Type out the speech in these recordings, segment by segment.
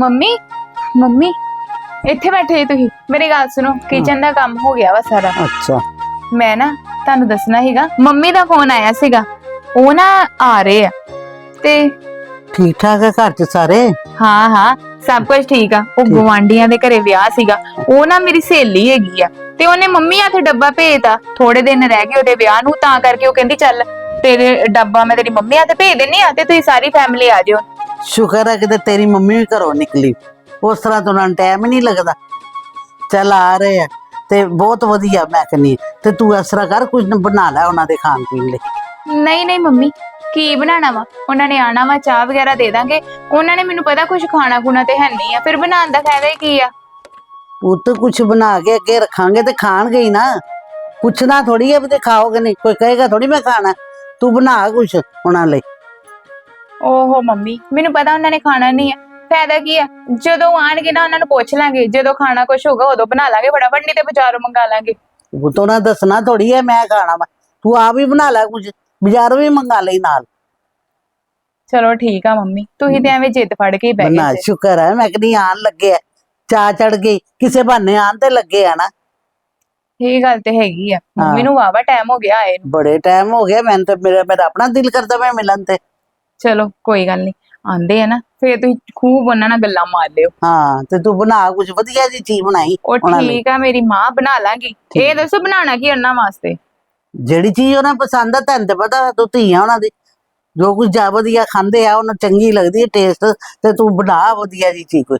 Mummy mummy ਇੱਥੇ ਬੈਠੇ ਜੀ ਤੁਸੀਂ। ਮੇਰੀ ਗੱਲ ਸੁਣੋ ਕਿਚਨ ਦਾ ਕੰਮ ਹੋ ਗਿਆ ਵਾ ਸਾਰਾ। ਅੱਛਾ। ਮੈਂ ਨਾ ਤੁਹਾਨੂੰ ਦੱਸਣਾ ਸੀਗਾ ਮੰਮੀ ਦਾ ਫੋਨ ਆਇਆ ਸੀਗਾ। ਉਹ ਨਾ ਆ ਰਹੇ ਆ। ਤੇ ਠੀਕ ਠਾਕ ਹੈ ਘਰ ਚ ਸਾਰੇ? ਹਾਂ ਹਾਂ ਸਭ ਕੁਝ ਠੀਕ ਆ। ਉਹ। ਗਵਾਂਡੀਆਂ ਦੇ ਘਰੇ ਵਿਆਹ ਸੀਗਾ। ਉਹ ਨਾ ਮੇਰੀ ਸਹੇਲੀ ਹੈਗੀ ਆ। ਤੇ ਉਹਨੇ ਮੰਮੀ ਹੱਥ ਡੱਬਾ ਭੇਜਤਾ। ਥੋੜੇ ਦਿਨ ਰਹਿ ਗਏ ਉਹਦੇ ਵਿਆਹ ਨੂੰ ਤਾਂ ਕਰਕੇ ਉਹ ਕਹਿੰਦੀ ਚੱਲ ਤੇਰੇ ਡੱਬਾ ਮੈਂ ਤੇਰੀ ਮੰਮੀ ਹੱਥ ਭੇਜ ਦਿੰਨੀ ਆ ਤੇ ਤੁਸੀਂ ਸਾਰੀ ਫੈਮਿਲੀ ਆ ਜਿਓ। ਸ਼ੁਕਰ ਹੈ ਕਿ ਤੇਰੀ ਮੰਮੀ ਵੀ ਘਰੋਂ ਨਿਕਲੀ। ਉਸ ਤਰ੍ਹਾਂ ਤੋਂ ਉਹਨਾਂ ਨੂੰ ਟਾਈਮ ਹੀ ਨਹੀਂ ਲੱਗਦਾ। ਚੱਲ ਆ ਰਹੇ ਆ ਤੇ ਬਹੁਤ ਵਧੀਆ ਮੈਂ ਕਹਿੰਦੀ। ਤੇ ਤੂੰ ਇਸ ਤਰ੍ਹਾਂ ਕਰ ਕੁਝ ਬਣਾ ਲੈ ਉਹਨਾਂ ਦੇ ਖਾਣ ਪੀਣ ਲਈ। ਨਹੀਂ ਨਹੀਂ ਮੰਮੀ ਕੀ ਬਣਾਣਾ ਵਾ? ਉਹਨਾਂ ਨੇ ਆਣਾ ਵਾ ਚਾਹ ਵਗੈਰਾ ਦੇ ਦਾਂਗੇ। ਉਹਨਾਂ ਨੇ ਮੈਨੂੰ ਪਤਾ ਕੁਝ ਖਾਣਾ ਖੁਣਾ ਤੇ ਹੈ ਨਹੀਂ ਆ। ਫਿਰ ਬਣਾਉਣ ਦਾ ਫਾਇਦਾ ਹੀ ਕੀ ਆ? ਪੁੱਤ ਕੁਝ ਬਣਾ ਕੇ ਅੱਗੇ ਰੱਖਾਂਗੇ ਤੇ ਖਾਣਗੇ ਹੀ ਨਾ। ਪੁੱਛਣਾ ਥੋੜੀ ਹੈ ਵੀ ਤੇ ਖਾਓਗੇ ਨਹੀਂ। ਕੋਈ ਕਹੇਗਾ ਥੋੜੀ ਮੈਂ ਖਾਣਾ। ਤੂੰ ਬਣਾ ਕੁਝ ਉਹਨਾਂ ਲਈ। ਓਹੋ ਮੰਮੀ ਮੈਨੂੰ ਪਤਾ ਉਹਨਾਂ ਨੇ ਖਾਣਾ ਨਹੀਂ ਆ ਫਾਇਦਾ ਕੀ ਆ ਜਦੋਂ ਆਣਗੇ ਨਾ ਉਹਨਾਂ ਨੂੰ ਪੁੱਛ ਲਾਂਗੇ। ਜਦੋਂ ਖਾਣਾ ਕੁਝ ਹੋਗਾ ਉਦੋਂ ਬਣਾ ਲਾਂਗੇ ਫਟਾਫਟ ਨਹੀਂ ਤੇ ਬਾਜ਼ਾਰੋਂ ਮੰਗਾ ਲਾਂਗੇ। ਉਹ ਤੋਂ ਨਾ ਦੱਸਣਾ ਥੋੜੀ ਹੈ ਮੈਂ ਖਾਣਾ ਵਾ। ਤੂੰ ਆਪ ਹੀ ਬਣਾ ਲੈ ਕੁਝ ਬਾਜ਼ਾਰੋਂ ਵੀ ਮੰਗਾ ਲਈ ਨਾਲ। ਚਲੋ ਠੀਕ ਆ ਮੰਮੀ ਤੁਸੀਂ ਤੇ ਐਵੇਂ ਜਿੱਦ ਫੜ ਕੇ ਹੀ ਬਹਿ ਬਣਾ ਗਏ ਜੇ। ਸ਼ੁਕਰ ਹੈ ਮੈਂ ਕਹਿੰਦੀ ਆਣ ਲੱਗੇ ਆ। ਚਾ ਚੜ ਗਈ ਕਿਸੇ ਬਹਾਨੇ ਆਣ ਤੇ ਲੱਗੇ ਆ ਨਾ। ਇਹ ਗੱਲ ਤੇ ਹੈਗੀ ਆ। ਮੰਮੀ ਨੂੰ ਵਾਵਾ ਟਾਈਮ ਹੋ ਗਿਆ ਆਏ ਨੂੰ। ਬੜੇ ਟਾਈਮ ਹੋ ਗਿਆ ਮੈਨੂੰ ਤੇ ਮੇਰਾ ਮੇਰਾ ਆਪਣਾ ਦਿਲ ਕਰਦਾ ਮੈਂ ਮਿਲਣ ਤੇ। ਚਲੋ ਕੋਈ ਗੱਲ ਨਹੀਂ ਆਂਦੇ ਆ ਨਾ ਫੇਰ ਤੁਸੀਂ ਖੂਬ ਉਹਨਾਂ ਨਾਲ ਗੱਲਾਂ ਮਾਰ ਲਿਓ। ਹਾਂ ਤੇ ਤੂੰ ਬਣਾ ਕੁਝ ਵਧੀਆ ਜੀ ਚੀਜ਼ ਬਣਾਈ ਉਹ ਉਹਨਾਂ ਲਈ। ਠੀਕ ਆ ਮੇਰੀ ਮਾਂ ਬਣਾ ਲਾਂਗੀ। ਇਹ ਦੱਸੋ ਬਣਾਉਣਾ ਕੀ ਉਹਨਾਂ ਵਾਸਤੇ? ਜਿਹੜੀ ਚੀਜ਼ ਉਹਨਾਂ ਪਸੰਦ ਆ ਤੈਨੂੰ ਤੇ ਪਤਾ ਤੂੰ ਧੀਆਂ ਉਹਨਾਂ ਦੀ। ਜੋ ਕੁਝ ਜਾ ਵਧੀਆ ਖਾਂਦੇ ਆ ਉਹਨਾਂ ਨੂੰ ਚੰਗੀ ਲੱਗਦੀ ਹੈ ਟੇਸਟ ਤੇ ਤੂੰ ਬਣਾ ਵਧੀਆ ਜੀ ਚੀਜ਼ ਕੋਈ।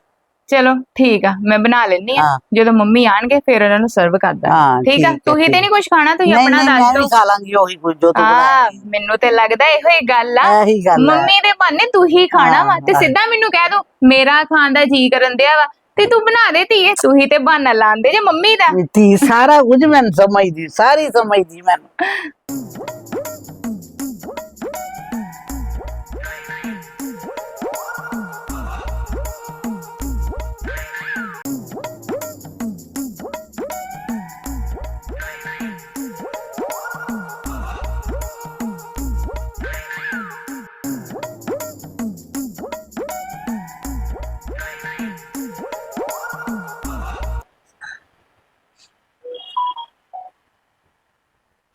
ਚਲੋ ਠੀਕ ਆ ਮੈਂ ਬਣਾ ਲੈਣੀ ਆ। ਹਾਂ। ਜਦੋਂ ਮੰਮੀ ਆਣਗੇ ਫਿਰ ਉਹਨਾਂ ਨੂੰ ਸਰਵ ਕਰ ਦਾਂ ਠੀਕ ਆ? ਤੁਸੀਂ ਤੇ ਨਹੀਂ ਕੁਝ ਖਾਣਾ ਤੁਸੀਂ ਨਹੀਂ ਆਪਣਾ ਨਹੀਂ ਦੱਸ ਮੈਂ ਦਿਓ। ਖਾ ਲਾਂਗੀ ਉਹੀ ਕੁਝ ਜੋ ਤੂੰ ਆ ਬਣਾਇਆ ਮੈਨੂੰ ਤੇ ਲੱਗਦਾ ਇਹੋ ਹੀ ਗੱਲ ਆ। ਇਹੀ ਗੱਲ ਹੈ ਮੰਮੀ ਦੇ ਬਹਾਨੇ ਤੂੰ ਹੀ ਖਾਣਾ ਵਾ ਤੇ ਹਾਂ। ਸਿੱਧਾ ਮੈਨੂੰ ਕਹਿ ਦੋ ਮੇਰਾ ਖਾਣ ਦਾ ਜੀ ਕਰਨ ਦਿਆ ਵਾ ਤੇ ਤੂੰ ਬਣਾ ਦੇ ਧੀਏ ਤੂੰ ਹੀ ਤੇ ਬਹਾਨਾ ਲਾਉਂਦੇ ਜੇ ਮੰਮੀ ਦਾ। ਧੀ ਸਾਰਾ ਕੁਝ ਮੈਨੂੰ ਸਮਝਦੀ ਸਾਰੀ ਸਮਝਦੀ ਮੈਨੂੰ।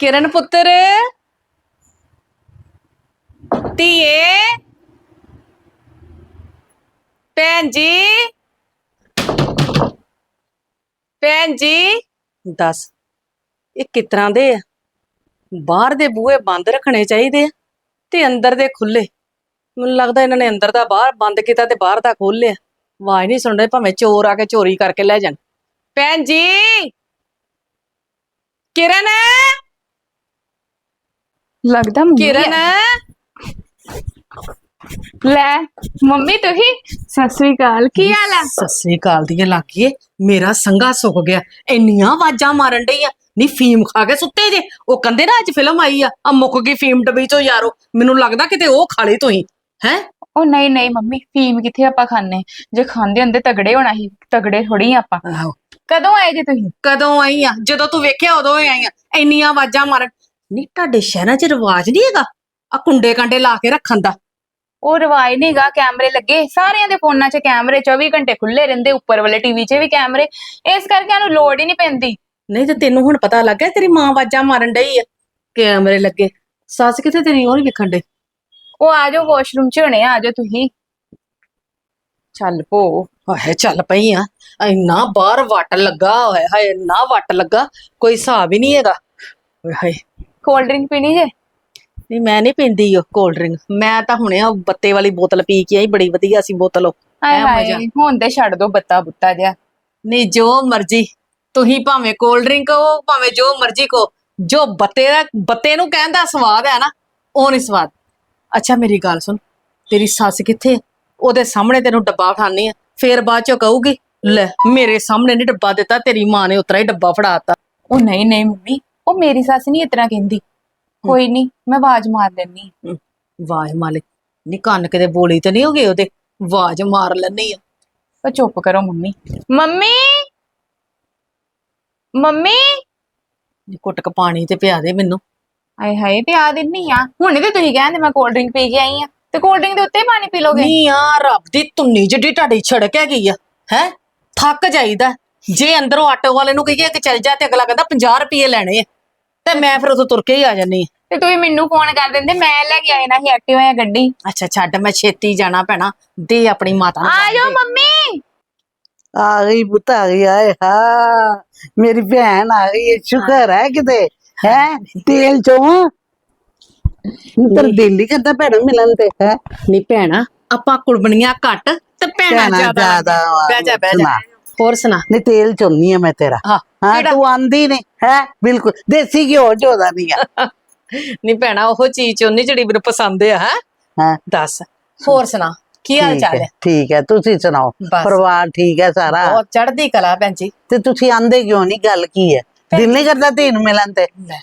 ਕਿਰਨ ਪੁੱਤਰ ਧੀਏ ਭੈਣ ਜੀ ਭੈਣ ਜੀ ਦੱਸ ਇਹ ਕਿਤਰਾਂ ਦੇ ਆ? ਬਾਹਰ ਦੇ ਬੂਹੇ ਬੰਦ ਰੱਖਣੇ ਚਾਹੀਦੇ ਆ ਤੇ ਅੰਦਰ ਦੇ ਖੁੱਲੇ ਮੈਨੂੰ ਲੱਗਦਾ ਇਹਨਾਂ ਨੇ ਅੰਦਰ ਦਾ ਬਾਹਰ ਬੰਦ ਕੀਤਾ ਤੇ ਬਾਹਰ ਦਾ ਖੋਲਿਆ ਆਵਾਜ਼ ਨਹੀਂ ਸੁਣ ਰਹੇ ਭਾਵੇਂ ਚੋਰ ਆ ਕੇ ਚੋਰੀ ਕਰਕੇ ਲੈ ਜਾਣ। ਭੈਣ ਜੀ ਕਿਰਨ? ਲੱਗਦਾ ਮੰਮੀ ਕਿਰਨ। ਲੈ ਮੰਮੀ ਤੁਸੀਂ? ਸਤਿ ਸ੍ਰੀ ਅਕਾਲ ਕੀ ਹਾਲ ਆ? ਸਤਿ ਸ੍ਰੀ ਅਕਾਲ ਲਾਕੀਏ ਮੇਰਾ ਸੰਗਾ ਸੁੱਕ ਗਿਆ। ਇੰਨੀਆਂ ਆਵਾਜ਼ਾਂ ਮਾਰਨ ਡਈ ਆ। ਨੀ ਫੀਮ ਖਾ ਕੇ ਸੁੱਤੇ ਜੇ। ਉਹ ਕਹਿੰਦੇ ਨਾ ਅੱਜ ਫਿਲਮ ਆਈ ਆ। ਆ ਮੁੱਕ ਗਈ ਫੀਮ ਡੱਬੀ ਚੋਂ ਯਾਰੋ। ਮੈਨੂੰ ਲੱਗਦਾ ਕਿਤੇ ਉਹ ਖਾ ਲਈ ਤੁਸੀਂ। ਹੈ? ਉਹ ਨਹੀਂ ਨਹੀਂ ਮੰਮੀ ਫੀਮ ਕਿੱਥੇ ਆਪਾਂ ਖਾਣੇ ਜੇ ਖਾਂਦੇ ਹੁੰਦੇ ਤਗੜੇ ਹੋਣਾ ਸੀ ਤਗੜੇ ਥੋੜੀ ਆਪਾਂ। ਕਦੋਂ ਆਏ ਜੇ ਤੁਸੀਂ? ਕਦੋਂ ਆਈ ਆ? ਜਦੋਂ ਤੂੰ ਵੇਖਿਆ ਉਦੋਂ ਹੀ ਆਈ ਆ। ਇੰਨੀਆਂ ਆਵਾਜ਼ਾਂ ਮਾਰਨ। ਨੀ ਤੁਹਾਡੇ ਸ਼ਹਿਰਾਂ 'ਚ ਰਿਵਾਜ ਨਹੀਂ ਹੈਗਾ? ਆ ਕੁੰਡੇ ਕਾਂਡੇ ਲਾ ਕੇ ਰੱਖਣ ਦਾ। ਉਹ ਰਿਵਾਜ ਨਹੀਂਗਾ ਕੈਮਰੇ ਲੱਗੇ। ਸਾਰਿਆਂ ਦੇ ਫੋਨਾਂ 'ਚ ਕੈਮਰੇ 24 ਘੰਟੇ ਖੁੱਲੇ ਰਹਿੰਦੇ ਉੱਪਰ ਵਾਲੇ ਟੀਵੀ 'ਚ ਵੀ ਕੈਮਰੇ। ਇਸ ਕਰਕੇ ਸਾਨੂੰ ਲੋੜ ਹੀ ਨਹੀਂ ਪੈਂਦੀ। ਨਹੀਂ ਤੇ ਤੈਨੂੰ ਹੁਣ ਪਤਾ ਲੱਗ ਗਿਆ ਤੇਰੀ ਮਾਂ ਆਵਾਜ਼ਾਂ ਮਾਰਨ ਡਈ ਆ। ਕੈਮਰੇ ਲੱਗੇ। ਸੱਸ ਕਿੱਥੇ ਤੇਰੀ ਉਹ ਨਹੀਂ ਵੇਖਣ ਡੇ ਉਹ ਆ ਜਾਓ ਵਾਸ਼ਰੂਮ 'ਚ ਹੋਣੇ ਆ ਜਾਓ ਤੁਸੀਂ। ਚੱਲ ਪੋ ਹਾਏ ਚੱਲ ਪਈ ਆ। ਇੰਨਾ ਬਾਹਰ ਵੱਟ ਲੱਗਾ ਹੋਇਆ ਹਾਏ ਇੰਨਾ ਵੱਟ ਲੱਗਾ। ਕੋਈ ਹਿਸਾਬ ਹੀ ਨਹੀਂ ਹੈਗਾ। ਹਾਏ। ਕੋਲਡ ਡਰਿੰਕ ਪੀਣੀ ਜੇ? ਨਹੀਂ ਮੈਂ ਨਹੀਂ ਪੀਂਦੀ ਉਹ ਕੋਲਡ ਡਰਿੰਕ ਮੈਂ ਤਾਂ ਹੁਣੇ ਆ ਬੱਤੇ ਵਾਲੀ ਬੋਤਲ ਪੀ ਕੇ ਆਈ ਬੜੀ ਵਧੀਆ ਸੀ ਬੋਤਲ ਉਹ। ਹਾਏ ਐ ਹਾਏ ਮਜ਼ਾ। ਹੁਣ ਤੇ ਛੱਡ ਦੋ ਬੱਤਾ ਬੁੱਤਾ ਜਿਹਾ। ਨਹੀਂ ਜੋ ਮਰਜ਼ੀ। ਤੁਸੀਂ ਭਾਵੇਂ ਕੋਲਡ ਡਰਿੰਕ ਕਹੋ ਭਾਵੇਂ ਜੋ ਮਰਜ਼ੀ ਕਹੋ ਜੋ ਬੱਤੇ ਦਾ ਬੱਤੇ ਨੂੰ ਕਹਿਣ ਦਾ ਸਵਾਦ ਹੈ ਨਾ ਉਹ ਨਹੀਂ ਸਵਾਦ। ਅੱਛਾ ਮੇਰੀ ਗੱਲ ਸੁਣ। ਤੇਰੀ ਸੱਸ ਕਿੱਥੇ? ਉਹਦੇ ਸਾਹਮਣੇ ਤੈਨੂੰ ਡੱਬਾ ਉਠਾਣੀ ਆ ਫੇਰ ਬਾਅਦ ਚੋਂ ਕਹੂਗੀ ਲੈ ਮੇਰੇ ਸਾਹਮਣੇ ਨਹੀਂ ਡੱਬਾ ਦਿੱਤਾ ਤੇਰੀ ਮਾਂ ਨੇ ਉਤਰਾ ਹੀ ਡੱਬਾ ਫੜਾਤਾ। ਉਹ ਨਹੀਂ ਨਹੀਂ ਮੰਮੀ ਉਹ ਮੇਰੀ ਸੱਸ ਨਹੀਂ ਇਤਨਾ ਕਹਿੰਦੀ। ਕੋਈ ਨਹੀਂ ਮੈਂ ਆਵਾਜ਼ ਮਾਰ ਲੈਣੀ ਆਵਾਜ਼ ਮਾਲੇ ਨੀ ਕੰਨ ਕਿਤੇ ਬੋਲੀ ਤੇ ਨਹੀਂ ਹੋ ਗਏ ਉਹਦੇ? ਆਵਾਜ਼ ਮਾਰ ਲੈਣੀ ਆ ਉਹ ਚੁੱਪ ਕਰੋ ਮੰਮੀ। ਮੰਮੀ! ਮੰਮੀ! ਨੀ ਕੁੱਟਕ ਪਾਣੀ ਤੇ ਪਿਆ ਦੇ ਮੈਨੂੰ। ਹਾਏ ਹਾਏ ਤੇ ਆ ਦਿੰਨੀ ਆ ਹੁਣੇ ਤੇ ਤੁਸੀਂ ਕਹਿੰਦੇ ਮੈਂ ਕੋਲਡ ਡਰਿੰਕ ਪੀ ਕੇ ਆਈ ਆ ਤੇ ਕੋਲਡ ਡਰਿੰਕ ਦੇ ਉੱਤੇ ਹੀ ਪਾਣੀ ਪੀ ਲੋਗੇ? ਨਹੀਂ ਆ ਰੱਬ ਦੀ ਤੁੰਨੀ ਜਿੱਡੀ ਤੁਹਾਡੀ ਛੜਕ ਹੈਗੀ ਆ ਹੈ? ਥੱਕ ਜਾਈਦਾ। ਜੇ ਅੰਦਰੋਂ ਆਟੋ ਵਾਲੇ ਨੂੰ ਕਹੀਏ ਕਿ ਚੱਲ ਜਾ ਤੇ ਅਗਲਾ ਕਹਿੰਦਾ 50 ਰੁਪਏ ਲੈਣੇ ਆ। ਤੇ ਮੈਂ ਫਿਰ ਉਥੋਂ ਤੁਰ ਕੇ ਹੀ ਆ ਜਾਨੀ ਆ ਤੇ ਤੁਸੀਂ ਮੈਨੂੰ ਫੋਨ ਕਰ ਦਿੰਦੇ ਮੈਂ ਲੈ ਕੇ ਆਏ ਨਾ ਸੀ ਐਕਟਿਵਾ ਜਾਂ ਗੱਡੀ। ਅੱਛਾ ਛੱਡ ਮੈਂ ਛੇਤੀ ਜਾਣਾ ਪੈਣਾ ਦੇ ਆਪਣੀ ਮਾਤਾ ਨੂੰ ਆ ਜਾਓ। ਮੰਮੀ। ਆ ਗਈ ਪੁੱਤ ਆ ਗਈ ਆਏ ਹਾਂ ਮੇਰੀ ਭੈਣ ਆ ਗਈ ਹੈ ਸ਼ੁਕਰ ਹੈ ਕਿਤੇ। ਹੈ। ਤੇਲ ਚੋਂ। ਤੇਰਾ ਦਿਲ ਹੀ ਕਰਦਾ ਭੈਣ ਮਿਲਣ ਤੇ ਹੈ? ਨਹੀਂ ਭੈਣਾ ਆਪਾਂ ਕੁੜਬਣੀਆਂ ਘੱਟ ਤੇ ਭੈਣਾ ਭੈਣਾਂ ਜ਼ਿਆਦਾ। ਬਹਿ ਜਾ ਬਹਿ ਜਾ। ਸੁਣਾ। ਹੋਰ ਸੁਣਾ। ਨਹੀਂ ਤੇਲ ਚੋਨੀ ਆ ਮੈਂ ਤੇਰਾ। ਹਾਂ। ਹਾਂ ਕਿਹੜਾ? ਤੂੰ ਆਂਦੀ ਨਹੀਂ ਹੈ? ਬਿਲਕੁਲ ਦੇਸੀ ਘਿਓ ਚੋਦਾ ਨਹੀਂ ਆ। ਨਹੀਂ ਭੈਣਾ ਉਹ ਚੀਜ਼ ਚੋਂ ਨਹੀਂ ਜਿਹੜੀ ਮੈਨੂੰ ਪਸੰਦ ਆ ਹੈ? ਹਾਂ। ਦੱਸ ਹੋਰ ਸੁਣਾ ਕੀ ਹਾਲ ਠੀਕ ਚਾਲ ਹੈ ਹੈ? ਠੀਕ ਹੈ ਤੁਸੀਂ ਸੁਣਾਓ? ਬਸ। ਪਰਿਵਾਰ ਠੀਕ ਹੈ ਸਾਰਾ? ਬਹੁਤ ਚੜ੍ਹਦੀ ਕਲਾ ਭੈਣ ਜੀ। ਤੇ ਤੁਸੀਂ ਆਂਦੇ ਕਿਉਂ ਨਹੀਂ ਗੱਲ ਕੀ ਹੈ? ਦਿਲ ਨਹੀਂ ਕਰਦਾ ਧੀ ਨੂੰ ਮਿਲਣ ਤੇ? ਲੈ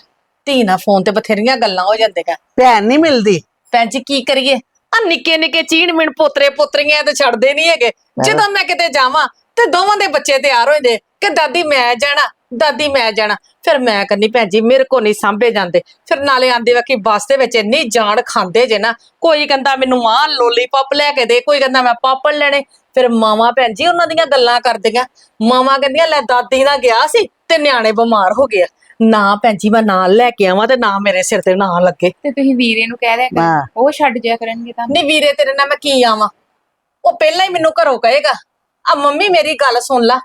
ਧੀ ਨਾਲ ਫੋਨ ਤੇ ਬਥੇਰੀਆਂ ਗੱਲਾਂ ਹੋ ਜਾਂਦੀਆਂ। ਭੈਣ ਨਹੀਂ ਮਿਲਦੀ? ਭੈਣ ਜੀ ਕੀ ਕਰੀਏ? ਆ ਨਿੱਕੇ ਨਿੱਕੇ ਚੀਨ ਮਿੰਟ ਪੋਤਰੇ ਪੋਤਰੀਆਂ ਤੇ ਛੱਡਦੇ ਨਹੀਂ ਹੈਗੇ। ਜਦੋਂ ਮੈਂ ਕਿਤੇ ਜਾਵਾਂ ਤੇ ਦੋਵਾਂ ਦੇ ਬੱਚੇ ਤਿਆਰ ਹੋ ਜਾਂਦੇ ਕਿ ਦਾਦੀ ਮੈਂ ਜਾਣਾ ਦਾਦੀ ਮੈਂ ਜਾਣਾ। ਫਿਰ ਮੈਂ ਕਹਿੰਦੀ ਭੈਣ ਜੀ ਮੇਰੇ ਕੋ ਨਹੀਂ ਸਾਂਭੇ ਜਾਂਦੇ। ਫਿਰ ਨਾਲੇ ਆਂਦੇ ਵਕੀ ਬੱਸ ਦੇ ਵਿੱਚ ਇੰਨੀ ਜਾਨ ਖਾਂਦੇ ਜੇ ਨਾ ਕੋਈ ਕਹਿੰਦਾ ਮੈਨੂੰ ਮਾਂ ਲੋਲੀਪੌਪ ਲੈ ਕੇ ਦੇ ਕੋਈ ਕਹਿੰਦਾ ਮੈਂ ਪਾਪੜ ਲੈਣੇ। ਫਿਰ ਮਾਵਾਂ ਭੈਣ ਜੀ ਉਹਨਾਂ ਦੀਆਂ ਗੱਲਾਂ ਕਰਦੀਆਂ। ਮਾਵਾਂ ਕਹਿੰਦੀਆਂ ਲੈ ਦਾਦੀ ਨਾਲ ਗਿਆ ਸੀ ਤੇ ਨਿਆਣੇ ਬਿਮਾਰ ਹੋ ਗਏ। ਨਾ ਭੈਣ ਜੀ ਮੈਂ ਨਾਲ ਲੈ ਕੇ ਆਵਾਂ ਤੇ ਨਾ ਮੇਰੇ ਸਿਰ ਤੇ ਨਾ ਲੱਗੇ। ਤੇ ਤੁਸੀਂ ਵੀਰੇ ਨੂੰ ਕਹਿ ਦਿਆ ਹਾਂ। ਕਰੋ ਉਹ ਛੱਡ ਜਿਆ ਕਰਨਗੇ ਤੁਹਾਨੂੰ। ਨਹੀਂ ਵੀਰੇ ਤੇਰੇ ਨਾਲ ਮੈਂ ਕੀ ਆਵਾਂ? ਉਹ ਪਹਿਲਾਂ ਹੀ ਮੈਨੂੰ ਘਰੋਂ ਕਹੇਗਾ। ਆ ਮੰਮੀ ਮੇਰੀ ਗੱਲ ਸੁਣ ਲਾ।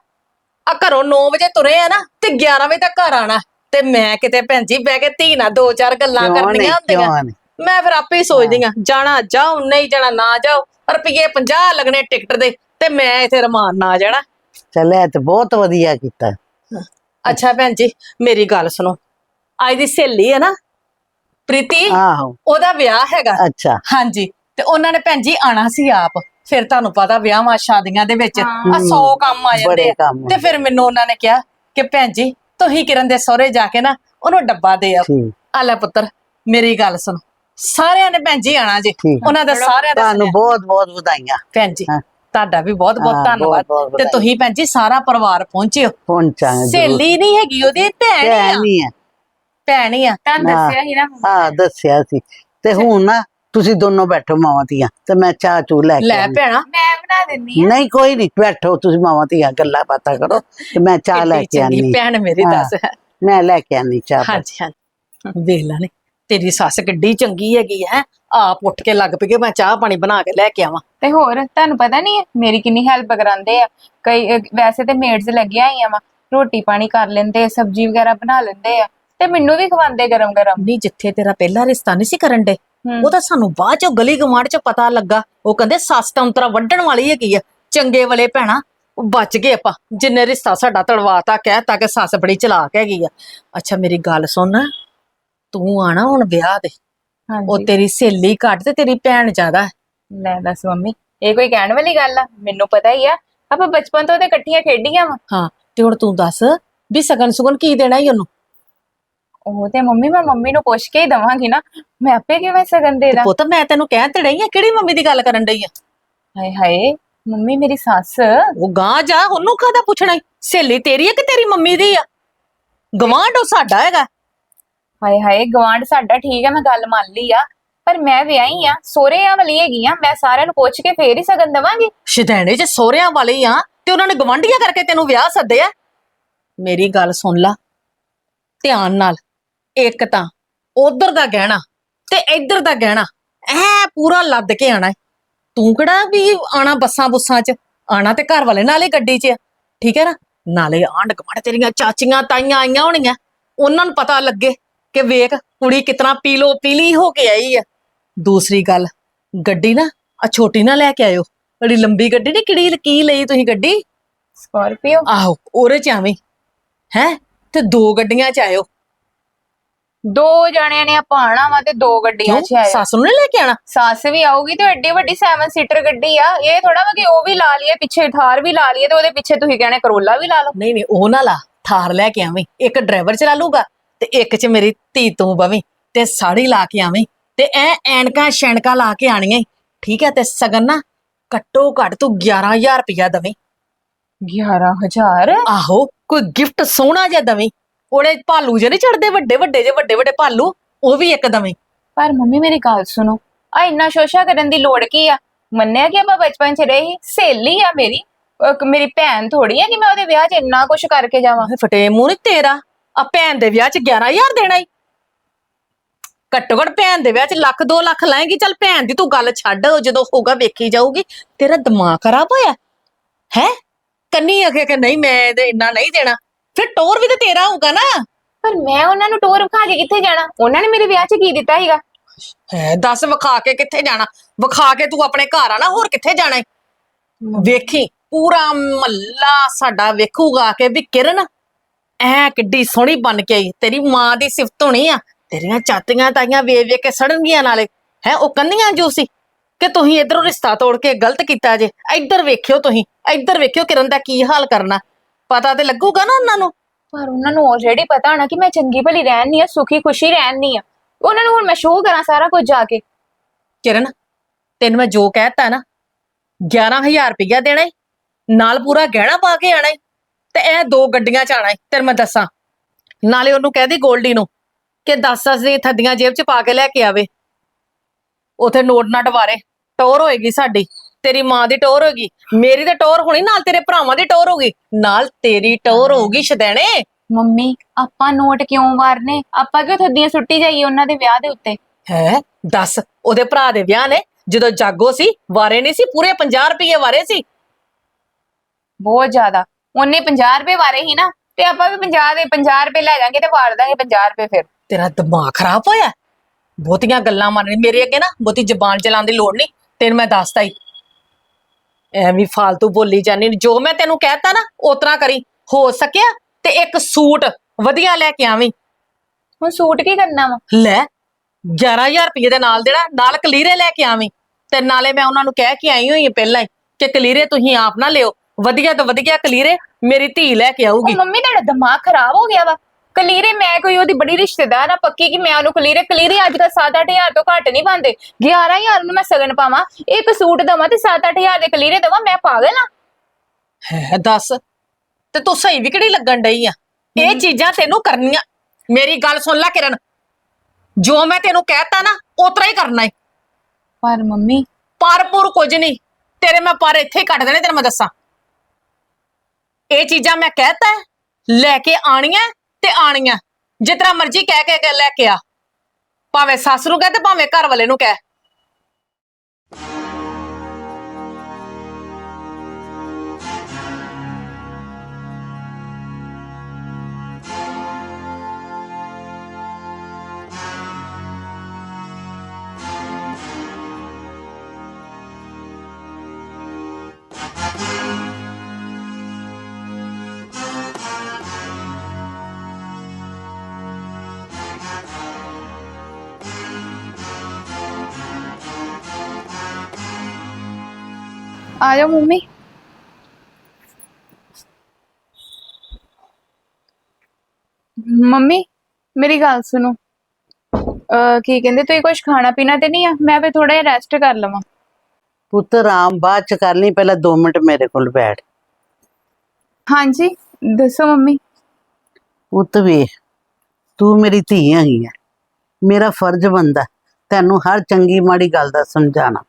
ਆ ਘਰੋਂ 9 ਵਜੇ ਤੁਰੇ ਆ ਨਾ ਤੇ 11 ਵਜੇ ਤੱਕ ਘਰ ਆਣਾ ਤੇ ਮੈਂ ਕਿਤੇ ਭੈਣ ਜੀ ਬਹਿ ਕੇ ਧੀ ਨਾਲ ਦੋ ਚਾਰ ਗੱਲਾਂ ਕਿਉਂ ਕਰਨੀਆਂ ਹੁੰਦੀਆਂ। ਮੈਂ ਫਿਰ ਆਪੇ ਹੀ ਸੋਚਦੀ ਆ ਜਾਣਾ ਜਾਓ ਨਹੀਂ ਜਾਣਾ ਨਾ ਜਾਓ। ਰੁਪਈਏ 50 ਲੱਗਣੇ ਟਿਕਟ ਦੇ ਤੇ ਮੈਂ ਇੱਥੇ ਰਮਾਨ ਨਾ ਜਾਣਾ। ਚੱਲਿਆ ਤੇ ਬਹੁਤ ਵਧੀਆ ਕੀਤਾ। ਅੱਛਾ ਭੈਣ ਜੀ ਮੇਰੀ ਗੱਲ ਸੁਣੋ। ਅੱਜ ਦੀ ਸਹੇਲੀ ਹੈ ਨਾ ਪ੍ਰੀਤੀ ਆਹੋ। ਉਹਦਾ ਵਿਆਹ ਹੈਗਾ। ਅੱਛਾ। ਹਾਂਜੀ। ਤੇ ਉਹਨਾਂ ਨੇ ਭੈਣ ਜੀ ਆਣਾ ਸੀ ਆਪ। ਫਿਰ ਤੁਹਾਨੂੰ ਪਤਾ ਵਿਆਹਾਂ ਸ਼ਾਦੀਆਂ ਦੇ ਵਿੱਚ ਹਾਂ। ਆ 100 ਕੰਮ ਆ ਜਾਂਦੇ ਬੜੇ ਆ। ਕੰਮ ਤੇ ਫਿਰ ਮੈਨੂੰ ਉਹਨਾਂ ਨੇ ਕਿਹਾ ਕਿ ਭੈਣ ਜੀ ਤੁਸੀਂ ਕਿਰਨ ਦੇ ਸਹੁਰੇ ਜਾ ਕੇ ਨਾ ਉਹਨੂੰ ਡੱਬਾ ਦੇ ਠੀਕ। ਆ ਲੈ ਪੁੱਤਰ ਮੇਰੀ ਗੱਲ ਸੁਣ। ਸਾਰਿਆਂ ਨੇ ਭੈਣ ਜੀ ਆਣਾ ਜੀ। ਠੀਕ। ਉਹਨਾਂ ਦਾ ਸਾਰਿਆਂ ਦਾ ਤੁਹਾਨੂੰ ਬਹੁਤ ਬਹੁਤ ਵਧਾਈਆਂ। ਭੈਣ ਜੀ ਹਾਂ। ਤੁਹਾਡਾ ਵੀ ਬਹੁਤ ਹਾਂ, ਬਹੁਤ ਧੰਨਵਾਦ ਤੇ ਵਧਾਈ। ਤੁਸੀਂ ਭੈਣ ਜੀ ਸਾਰਾ ਪਰਿਵਾਰ ਪਹੁੰਚਿਓ। ਪਹੁੰਚਾਂਗੇ ਜ਼ਰੂਰ। ਸਹੇਲੀ ਨਹੀਂ ਹੈਗੀ ਉਹਦੀ ਭੈਣ ਹੀ ਭੈਣ ਆ ਹੀ ਹੈ ਭੈਣ ਹੀ ਆ। ਹਾਂ। ਦੱਸਿਆ ਸੀ ਨਾ। ਹਾਂ ਦੱਸਿਆ ਸੀ। ਤੇ ਹੁਣ ਨਾ ਤੁਸੀਂ ਦੋਨੋਂ ਬੈਠੋ ਮਾਵਾਂ ਧੀਆਂ ਤੇ ਮੈਂ ਚਾਹ ਚੂ ਲੈ ਕੇ ਲੈ ਆਉਂਦੀ। ਭੈਣਾ ਮੈਂ ਬਣਾ ਦਿੰਨੀ ਆ ਨਹੀਂ ਕੋਈ ਨਹੀਂ ਬੈਠੋ ਤੁਸੀਂ ਮਾਵਾਂ ਧੀਆਂ ਗੱਲਾਂ ਬਾਤਾਂ ਕਰੋ ਤੇ ਮੈਂ ਚਾਹ ਲੈ ਕੇ ਚੰਗੀ ਆਨੀ ਭੈਣ ਮੇਰੀ ਹਾਂ। ਦੱਸ ਮੈਂ ਲੈ ਕੇ ਆਨੀ ਚਾਹ ਹਾਂਜੀ ਹਾਂਜੀ ਵੇਖ ਲੈ ਨੇ ਤੇਰੀ ਸੱਸ ਕਿੱਡੀ ਚੰਗੀ ਹੈਗੀ ਹੈ ਆਪ ਉੱਠ ਕੇ ਲੱਗ ਪਈ ਕਿ ਮੈਂ ਚਾਹ ਪਾਣੀ ਬਣਾ ਕੇ ਲੈ ਕੇ ਆਵਾਂ ਤੇ ਹੋਰ ਤੁਹਾਨੂੰ ਪਤਾ ਨਹੀਂ ਹੈ ਮੇਰੀ ਕਿੰਨੀ ਹੈਲਪ ਕਰਾਉਂਦੇ ਆ ਕਈ ਅਹ, ਵੈਸੇ ਤੇ ਮੇਡਸ ਲੱਗੀਆਂ ਹੋਈਆਂ ਵਾ ਰੋਟੀ ਪਾਣੀ ਕਰ ਲੈਂਦੇ ਆ ਸਬਜ਼ੀ ਵਗੈਰਾ ਬਣਾ ਲੈਂਦੇ ਆ ਤੇ ਮੈਨੂੰ ਵੀ ਖਵਾਉਂਦੇ ਗਰਮ ਗਰਮ ਨਹੀਂ ਜਿੱਥੇ ਤੇਰਾ ਪਹਿਲਾ ਰਿਸ਼ਤਾ ਨਹੀਂ ਸੀ ਕਰਨ ਦੇ। ਉਹ ਤਾਂ ਸਾਨੂੰ ਬਾਅਦ ਚੋਂ ਗਲੀ ਗਵਾਂਢ ਚ ਪਤਾ ਲੱਗਾ। ਉਹ ਕਹਿੰਦੇ ਸੱਸ ਤਾਂ ਉਂਤਰਾ ਵੱਢਣ ਵਾਲੀ ਹੈਗੀ ਆ। ਚੰਗੇ ਵਾਲੇ ਭੈਣਾ ਉਹ ਬਚ ਗਏ ਆਪਾਂ। ਜਿੰਨੇ ਰਿਸ਼ਤਾ ਸਾਡਾ ਤੜਵਾਤਾ ਕਹਿਤਾ ਕਿ ਸੱਸ ਬੜੀ ਚਲਾਕ ਹੈਗੀ ਆ। ਅੱਛਾ ਮੇਰੀ ਗੱਲ ਸੁਣ। ਤੂੰ ਆਣਾ ਹੁਣ ਵਿਆਹ ਤੇ। ਉਹ ਤੇਰੀ ਸਹੇਲੀ ਘੱਟ ਤੇ ਤੇਰੀ ਭੈਣ ਜ਼ਿਆਦਾ। ਲੈ ਦੱਸ ਮੰਮੀ ਇਹ ਕੋਈ ਕਹਿਣ ਵਾਲੀ ਗੱਲ ਆ? ਮੈਨੂੰ ਪਤਾ ਹੀ ਆ। ਆਪਾਂ ਬਚਪਨ ਤੋਂ ਤੇ ਇਕੱਠੀਆਂ ਖੇਡੀਆਂ ਵਾ। ਹਾਂ ਤੇ ਹੁਣ ਤੂੰ ਦੱਸ ਵੀ ਸਗਨ ਸੁਗਨ ਕੀ ਦੇਣਾ ਈ ਉਹਨੂੰ? ਉਹ ਤੇ ਮੰਮੀ ਮੈਂ ਮੰਮੀ ਨੂੰ ਪੁੱਛ ਕੇ ਹੀ ਦਵਾਂਗੀ ਨਾ। ਮੈਂ ਆਪੇ ਕਿਵੇਂ ਸਗਨ ਦੇ ਦਾਂ? ਪੁੱਤ ਮੈਂ ਤੈਨੂੰ ਕਹਿ ਤੇ ਡਈ ਆ ਕਿਹੜੀ ਮੰਮੀ ਦੀ ਗੱਲ ਕਰਨ ਡਈ ਆ? ਹਾਏ ਹਾਏ ਮੰਮੀ ਮੇਰੀ ਸੱਸ। ਉਹ ਗਾਂ ਜਾ ਉਹਨੂੰ ਕਾਹਦਾ ਪੁੱਛਣਾ ਈ? ਸਹੇਲੀ ਤੇਰੀ ਆ ਕਿ ਤੇਰੀ ਮੰਮੀ ਦੀ ਆ? ਗਵਾਂਢ ਉਹ ਸਾਡਾ ਹੈਗਾ। ਹਾਏ ਹਾਏ ਗਵਾਂਢ ਸਾਡਾ ਠੀਕ ਹੈ ਮੈਂ ਗੱਲ ਮੰਨ ਲਈ ਆ। ਪਰ ਮੈਂ ਵਿਆਹੀ ਆ ਸੋਹਰੇ ਆ ਵਾਲੀ ਹੈਗੀ ਆ ਮੈਂ ਸਾਰਿਆਂ ਨੂੰ ਪੁੱਛ ਕੇ ਫੇਰ ਹੀ ਸਗਨ ਦਵਾਂਗੀ। ਸ਼ਿਦੈਣੇ ਚ ਸੋਹਰਿਆਂ ਵਾਲੇ ਆ ਤੇ ਉਹਨਾਂ ਨੇ ਗਵਾਂਢੀਆਂ ਕਰਕੇ ਤੈਨੂੰ ਵਿਆਹ ਸੱਦਿਆ ਮੇਰੀ ਗੱਲ ਸੁਣ ਲਾ। ਧਿਆਨ ਨਾਲ ਇੱਕ ਤਾਂ ਉਧਰ ਦਾ ਗਹਿਣਾ ਤੇ ਇੱਧਰ ਦਾ ਗਹਿਣਾ ਐ ਪੂਰਾ ਲੱਦ ਕੇ ਆਣਾ। ਤੂੰ ਕਿਹੜਾ ਵੀ ਆਣਾ ਬੱਸਾਂ ਬੁੱਸਾਂ ਚ? ਆਣਾ ਤੇ ਘਰ ਵਾਲੇ ਨਾਲੇ ਗੱਡੀ 'ਚ ਆ। ਠੀਕ ਹੈ ਨਾ? ਨਾਲੇ ਆਂਢ ਗੁਆਂਢ ਤੇਰੀਆਂ ਚਾਚੀਆਂ ਤਾਈਆਂ ਆਈਆਂ ਹੋਣੀਆਂ। ਉਹਨਾਂ ਨੂੰ ਪਤਾ ਲੱਗੇ ਕਿ ਵੇਖ ਕੁੜੀ ਕਿਤਨਾ ਪੀਲੋ ਪੀਲੀ ਹੋ ਕੇ ਆਈ ਆ। ਦੂਸਰੀ ਗੱਲ ਗੱਡੀ ਨਾ ਆ ਛੋਟੀ ਨਾ ਲੈ ਕੇ ਆਇਓ। ਬੜੀ ਲੰਬੀ ਗੱਡੀ ਨਹੀਂ ਕਿਹੜੀ ਕੀ ਲਈ ਤੁਸੀਂ ਗੱਡੀ? ਸਕਾਰਪੀਓ। ਆਹੋ ਉਹਦੇ ਚ ਆਵੇਂ ਹੈ? ਤੇ ਦੋ ਗੱਡੀਆਂ ਚ ਆਇਓ। ਦੋ ਜਣਿਆਂ ਨੇ ਆਪਾਂ ਆਣਾ ਵਾ ਤੇ ਦੋ ਗੱਡੀਆਂ 'ਚ ਆਏ ਸੱਸ ਨੂੰ ਨੀ ਲੈ ਕੇ ਆਣਾ ਸੱਸ ਵੀ ਆਊਗੀ ਤੇ ਐਡੀ ਵੱਡੀ 7 ਸੀਟਰ ਗੱਡੀ ਆ। ਇਹ ਥੋੜਾ ਵਾ ਕਿ ਉਹ ਵੀ ਲਾ ਲਈਏ ਪਿੱਛੇ ਥਾਰ ਵੀ ਲਾ ਲਈਏ ਤੇ ਉਹਦੇ ਪਿੱਛੇ ਤੁਸੀਂ ਕਹਿੰਦੇ ਕਰੋਲਾ ਵੀ ਲਾ ਲਓ। ਨਹੀਂ ਨਹੀਂ ਉਹ ਨਾ ਲਾ ਥਾਰ ਲੈ ਕੇ ਆਵੇਂ। ਇੱਕ ਡਰਾਈਵਰ ਚਲਾ ਲੂਗਾ ਤੇ ਇੱਕ ਚ ਮੇਰੀ ਧੀ ਤੂੰ ਬਵੀਂ ਤੇ ਸਾੜੀ ਲਾ ਕੇ ਆਵੇਂ ਤੇ ਐ ਐਨਕਾਂ ਸ਼ੈਨਕਾਂ ਲਾ ਕੇ ਆਣੀਆਂ ਈ। ਠੀਕ ਹੈ ਤੇ ਸਗਨ ਨਾ ਘੱਟੋ ਘੱਟ ਤੂੰ 11000 ਰੁਪਇਆ ਦਵੇਂ। 11000 ਆਹੋ ਕੋਈ ਗਿਫਟ ਸੋਹਣਾ ਜਿਹਾ ਦਵੇਂ। ਉਹਦੇ ਭਾਲੂ ਜਿਹੇ ਨਹੀਂ ਚੜਦੇ ਵੱਡੇ ਵੱਡੇ ਜੇ ਵੱਡੇ ਵੱਡੇ ਭਾਲੂ ਉਹ ਵੀ ਇੱਕ ਦਵੇਂ ਪਰ ਮੰਮੀ ਮੇਰੀ ਗੱਲ ਸੁਣੋ ਆ ਇੰਨਾ ਸ਼ੋਸ਼ਾ ਕਰਨ ਦੀ ਲੋੜ ਕੀ ਆ? ਮੰਨਿਆ ਕਿ ਆਪਾਂ ਬਚਪਨ ਚ ਰਹੇ ਸਹੇਲੀ ਆ ਮੇਰੀ ਉਹ ਮੇਰੀ ਭੈਣ ਥੋੜੀ ਆ ਕਿ ਮੈਂ ਉਹਦੇ ਵਿਆਹ 'ਚ ਇੰਨਾ ਕੁਝ ਕਰਕੇ ਜਾਵਾਂ? ਫਟੇ ਮੂੰਹ ਨੀ ਤੇਰਾ ਆ ਭੈਣ ਦੇ ਵਿਆਹ ਚ 11000 ਦੇਣਾ ਈ। ਘੱਟੋ ਘੱਟ ਭੈਣ ਦੇ ਵਿਆਹ ਚ ਲੱਖ 2 ਲੱਖ ਲਾਏਗੀ ਚੱਲ ਭੈਣ ਦੀ ਤੂੰ ਗੱਲ ਛੱਡ ਉਹ ਜਦੋਂ ਹੋਊਗਾ ਵੇਖੀ ਜਾਊਗੀ। ਤੇਰਾ ਦਿਮਾਗ ਖਰਾਬ ਹੋਇਆ? ਹੈ? ਕੰਨੀ ਅਖੇ ਕਿ ਨਹੀਂ ਮੈਂ ਇਹਦੇ ਇੰਨਾ ਨਹੀਂ ਦੇਣਾ। ਫਿਰ ਟੋਰ ਵੀ ਤੇ ਤੇਰਾ ਹੋਊਗਾ ਨਾ। ਪਰ ਮੈਂ ਉਹਨਾਂ ਨੂੰ ਟੋਰ ਵਿਖਾ ਕੇ ਕਿੱਥੇ ਜਾਣਾ? ਉਹਨਾਂ ਨੇ ਮੇਰੇ ਵਿਆਹ 'ਚ ਕੀ ਦਿੱਤਾ ਸੀਗਾ? ਹੈ ਦੱਸ ਵਿਖਾ ਕੇ ਕਿੱਥੇ ਜਾਣਾ? ਵਿਖਾ ਕੇ ਤੂੰ ਆਪਣੇ ਘਰ ਆਣਾ ਹੋਰ ਕਿੱਥੇ ਜਾਣਾ ਈ? ਵੇਖੀ ਪੂਰਾ ਮੱਲਾ ਸਾਡਾ ਵੇਖੂਗਾ ਕਿ ਵੀ ਕਿਰਨ ਐ ਕਿੱਡੀ ਸੋਹਣੀ ਬਣ ਕੇ ਆਈ। ਤੇਰੀ ਮਾਂ ਦੀ ਸਿਫਤ ਹੋਣੀ ਆ। ਤੇਰੀਆਂ ਚਾਤੀਆਂ ਤਾਈਆਂ ਵੇਖ ਵੇਖ ਕੇ ਸੜਨਗੀਆਂ ਨਾਲੇ। ਹੈ ਉਹ ਕੰਨੀਆਂ ਜੋ ਸੀ? ਕਿ ਤੁਸੀਂ ਇਧਰੋਂ ਰਿਸ਼ਤਾ ਤੋੜ ਕੇ ਗਲਤ ਕੀਤਾ ਜੇ। ਇੱਧਰ ਵੇਖਿਓ ਤੁਸੀਂ। ਇੱਧਰ ਵੇਖਿਓ ਕਿਰਨ ਦਾ ਕੀ ਹਾਲ ਕਰਨਾ। ਪਤਾ ਤੇ ਲੱਗੂਗਾ ਨਾ ਉਹਨਾਂ ਨੂੰ। ਪਰ ਉਹਨਾਂ ਨੂੰ ਆਲਰੇਡੀ ਪਤਾ ਹੋਣਾ ਕਿ ਮੈਂ ਚੰਗੀ ਭਲੀ ਰਹਿਣੀ ਆ ਸੁਖੀ ਖੁਸ਼ੀ ਰਹਿਣੀ ਆ ਉਹਨਾਂ ਨੂੰ ਹੁਣ ਮੈਂ ਸ਼ੋਅ ਕਰਾਂ ਸਾਰਾ ਕੁਝ ਜਾ ਕੇ। ਕਿਰਨ ਤੈਨੂੰ ਮੈਂ ਜੋ ਕਹਿਤਾ ਨਾ 11000 ਰੁਪਇਆ ਦੇਣਾ ਈ ਨਾਲ ਪੂਰਾ ਗਹਿਣਾ ਪਾ ਕੇ ਆਣਾ ਈ ਤੇ ਇਹ ਦੋ ਗੱਡੀਆਂ ਚ ਆਣਾ ਈ ਤੈਨੂੰ ਮੈਂ ਦੱਸਾਂ। ਨਾਲੇ ਉਹਨੂੰ ਕਹਿ ਦੀ ਗੋਲਡੀ ਨੂੰ ਕਿ 10-10 ਦੀ ਥੱਦੀਆਂ ਜੇਬ ਚ ਪਾ ਕੇ ਲੈ ਕੇ ਆਵੇ। ਉਥੇ ਨੋਟ ਨਾ ਡਵਾਰੇ ਟੋਰ ਹੋਏਗੀ ਸਾਡੀ। ਤੇਰੀ ਮਾਂ ਦੀ ਟੋਰ ਹੋਏਗੀ ਮੇਰੀ ਤਾਂ ਟੋਰ ਹੋਣੀ ਨਾਲ ਤੇਰੇ ਭਰਾਵਾਂ ਦੀ ਟੋਰ ਹੋਗੀ ਨਾਲ ਤੇਰੀ ਟੋਰ ਹੋਊਗੀ ਸ਼ਦੈਣੇ ਮੰਮੀ ਆਪਾਂ ਨੋਟ ਕਿਉਂ ਵਾਰਨੇ ਆਪਾਂ ਕਿਉਂ ਥੱਦੀਆਂ ਸੁੱਟੀ ਜਾਈਏ ਉਹਨਾਂ ਦੇ ਵਿਆਹ ਦੇ ਉੱਤੇ? ਹੈ ਦੱਸ ਉਹਦੇ ਭਰਾ ਦੇ ਵਿਆਹ ਨੇ ਜਦੋਂ ਜਾਗੋ ਸੀ ਵਾਰੇ ਨਹੀਂ ਸੀ ਪੂਰੇ 50 ਰੁਪਏ ਵਾਰੇ ਸੀ। ਬਹੁਤ ਜ਼ਿਆਦਾ ਉਹਨੇ 50 ਰੁਪਏ ਵਾਰੇ ਹੀ ਨਾ ਤੇ ਆਪਾਂ ਵੀ 50 ਦੇ 50 ਰੁਪਏ ਲੈ ਜਾਾਂਗੇ ਤੇ ਵਾਰ ਦਾਂਗੇ 50 ਰੁਪਏ ਫਿਰ। ਤੇਰਾ ਦਿਮਾਗ ਖਰਾਬ ਹੋਇਆ? ਬਹੁਤੀਆਂ ਗੱਲਾਂ ਮੰਨ ਮੇਰੇ ਅੱਗੇ ਨਾ ਬਹੁਤੀ ਜ਼ਬਾਨ ਚਲਾਉਣ ਦੀ ਲੋੜ ਨਹੀਂ ਤੈਨੂੰ ਮੈਂ ਦੱਸਤਾ ਹੀ ਐਵੇਂ ਫਾਲਤੂ ਬੋਲੀ ਜਾਨੀ ਜੋ ਮੈਂ ਤੈਨੂੰ ਕਹਿਤਾ ਨਾ ਉਤਰਾ ਕਰੀ। ਹੋ ਸਕਿਆ ਤੇ ਇੱਕ ਸੂਟ ਵਧੀਆ ਲੈ ਕੇ ਆਵੀਂ। ਹੁਣ ਸੂਟ ਕੀ ਕਰਨਾ ਵਾ? ਲੈ 11000 ਰੁਪਏ ਦੇ ਨਾਲ ਦੇਣਾ ਨਾਲ ਕਲੀਰੇ ਲੈ ਕੇ ਆਵੀਂ। ਤੇ ਨਾਲੇ ਮੈਂ ਉਹਨਾਂ ਨੂੰ ਕਹਿ ਕੇ ਆਈ ਹੋਈ ਹਾਂ ਪਹਿਲਾਂ ਹੀ ਕਿ ਕਲੀਰੇ ਤੁਸੀਂ ਆਪ ਨਾ ਲਿਓ। ਵਧੀਆ ਤੋਂ ਵਧੀਆ ਕਲੀਰੇ ਮੇਰੀ ਧੀ ਲੈ ਕੇ ਆਊਗੀ। ਉਹ ਮੰਮੀ ਤੁਹਾਡਾ ਦਿਮਾਗ ਖਰਾਬ ਹੋ ਗਿਆ ਵਾ। ਕਲੀਰੇ ਮੈਂ ਕੋਈ ਉਹਦੀ ਬੜੀ ਰਿਸ਼ਤੇਦਾਰ ਆ ਪੱਕੀ ਕਿ ਮੈਂ ਉਹਨੂੰ ਕਲੀਰੇ ਕਲੀਰੇ ਅੱਜ ਕੱਲ੍ਹ 7-8000 ਤੋਂ ਘੱਟ ਨਹੀਂ ਪਾਉਂਦੇ 11000 ਨੂੰ ਮੈਂ ਸਗਨ ਪਾਵਾਂ ਇੱਕ ਸੂਟ ਦਵਾਂ ਤੇ 7-8000 ਦੇ ਕਲੀਰੇ ਦਵਾਂ ਮੈਂ ਪਾਗਲ ਆ? ਹੈ ਦੱਸ। ਤੇ ਤੂੰ ਸਹੀ ਵੀ ਕਿਹੜੀ ਲੱਗਣ ਡਈ ਆ? ਇਹ ਚੀਜ਼ਾਂ ਤੈਨੂੰ ਕਰਨੀਆਂ। ਮੇਰੀ ਗੱਲ ਸੁਣ ਲੈ ਕਿਰਨ। ਜੋ ਮੈਂ ਤੈਨੂੰ ਕਹਿਤਾ ਨਾ ਉਤਰਾ ਹੀ ਕਰਨਾ ਈ ਪਰ ਮੰਮੀ। ਪਰਪੁਰ ਕੁਝ ਨਹੀਂ। ਤੇਰੇ ਮੈਂ ਪਰ ਇੱਥੇ ਹੀ ਕੱਟ ਦੇਣੇ ਤੈਨੂੰ ਮੈਂ ਦੱਸਾਂ। ਇਹ ਚੀਜ਼ਾਂ ਮੈਂ ਕਹਿਤਾ ਲੈ ਕੇ ਆਣੀਆਂ ਤੇ ਆਣੀਆਂ ਜਿਤਨਾ ਮਰਜ਼ੀ ਕਹਿ ਕੇ ਕੇ ਲੈ ਕੇ ਆ। ਭਾਵੇਂ ਸੱਸ ਨੂੰ ਕਹਿ ਤੇ ਭਾਵੇਂ ਘਰ ਵਾਲੇ ਨੂੰ ਕਹਿ। ਆ ਜਾਓ ਮੰਮੀ। ਮੰਮੀ ਮੇਰੀ ਗੱਲ ਸੁਣੋ। ਅਹ ਕੀ ਕਹਿੰਦੇ ਤੁਸੀਂ ਕੁਝ ਖਾਣਾ ਪੀਣਾ ਤੇ ਨਹੀਂ ਆ? ਮੈਂ ਵੀ ਥੋੜਾ ਜਿਹਾ ਰੈਸਟ ਕਰ ਲਵਾਂ। ਪੁੱਤ ਆਰਾਮ ਬਾਅਦ ਚ ਕਰ ਲਈ ਪਹਿਲਾਂ 2 ਮਿੰਟ ਮੇਰੇ ਕੋਲ ਬੈਠ। ਹਾਂਜੀ ਦੱਸੋ ਮੰਮੀ। ਪੁੱਤ ਵੇਖ ਤੂੰ ਮੇਰੀ ਧੀ ਹੈਗੀ ਹੈ ਮੇਰਾ ਫਰਜ਼ ਬਣਦਾ ਤੈਨੂੰ ਹਰ ਚੰਗੀ ਮਾੜੀ ਗੱਲ ਦਾ ਸਮਝਾਣਾ